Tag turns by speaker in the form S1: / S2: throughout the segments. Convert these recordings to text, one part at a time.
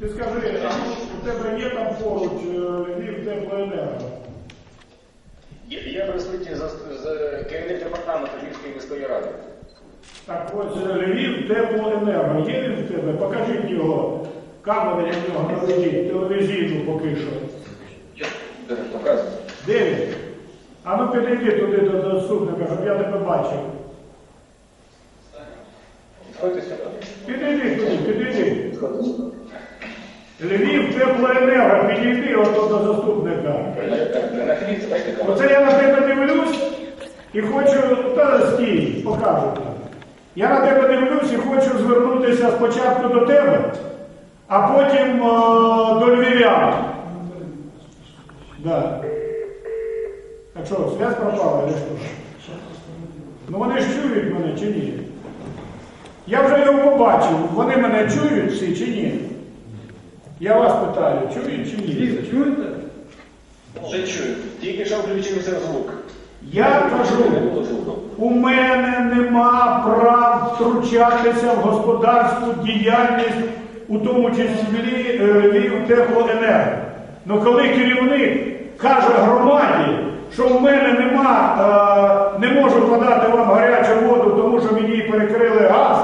S1: Ти скажи, а у тебе є там поруч е, Львів теплоенерго?
S2: Я, я присутній за, за керівник департаменту Львівської міської ради.
S1: Так ось е, Львів теплоенерго. Є він в тебе? Покажіть його. Камери на нього наведіть, телевізійну поки що.
S2: Де показує?
S1: Де він? А ну підійди туди до доступника, щоб я тебе бачив. Підійди туди, підійди. Львів теплоенерго, підійди ото до заступника. Оце я на тебе дивлюсь і хочу, та стій, покажу. Я на тебе дивлюсь і хочу звернутися спочатку до тебе, а потім е, до львів'ян. Да. А що, связь пропала, чи що? Ну вони ж чують мене чи ні? Я вже його побачив, вони мене чують всі чи ні? Я вас питаю, чують чи ні?
S3: чуєте?
S2: Вже чую. Тільки що включився звук.
S1: Я кажу. У мене нема прав втручатися в господарську діяльність, у тому числі е, Львів теплоенерго. Ну коли керівник каже громаді, що в мене нема, е, не можу подати вам гарячу воду, тому що мені перекрили газ,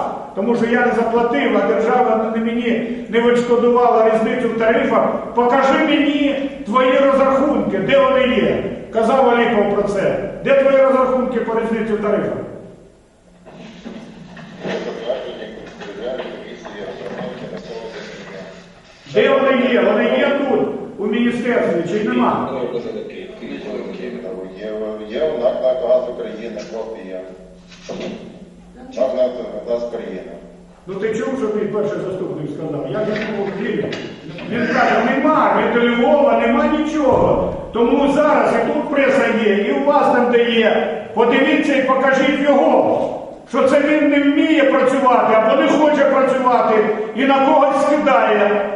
S1: що я не заплатив, а держава не мені не відшкодувала різницю в тарифах, покажи мені твої розрахунки, де вони є. Казав Аліпов про це. Де твої розрахунки по різниці в тарифах? Де вони є? Вони є тут, у міністерстві, чи нема?
S2: Ну.
S4: Є, у НАК «Нафтогаз України копія. НАК «Нафтогаз України.
S1: Ну ти чув, що мій перший заступник сказав? Я не був вірю. Він каже, нема, від Львова нема нічого. Тому зараз і тут преса є, і у вас там де є. Подивіться і покажіть його, що це він не вміє працювати або не хоче працювати і на когось скидає.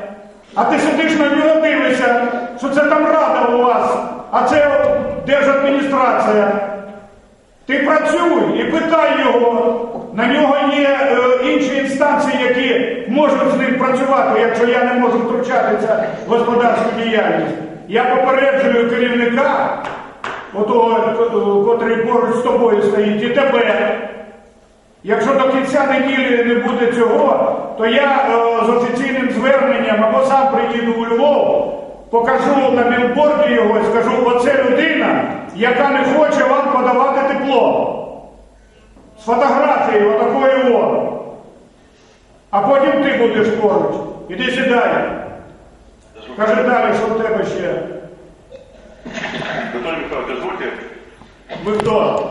S1: А ти сидиш на нього дивишся, що це там рада у вас, а це держадміністрація. Ти працюй і питай його. На нього є е, інші можуть з ним працювати, якщо я не можу втручатися в господарську діяльність. Я попереджую керівника, отого, котрий поруч з тобою стоїть, і тебе. Якщо до кінця неділі не буде цього, то я е, з офіційним зверненням або сам приїду у Львов, покажу на білборді його і скажу, оце людина, яка не хоче вам подавати тепло. О. А потім ти будеш поруч. Іди сідай. Кажи далі, що в тебе ще.
S5: Михайлович, дозвольте
S1: Ми хто?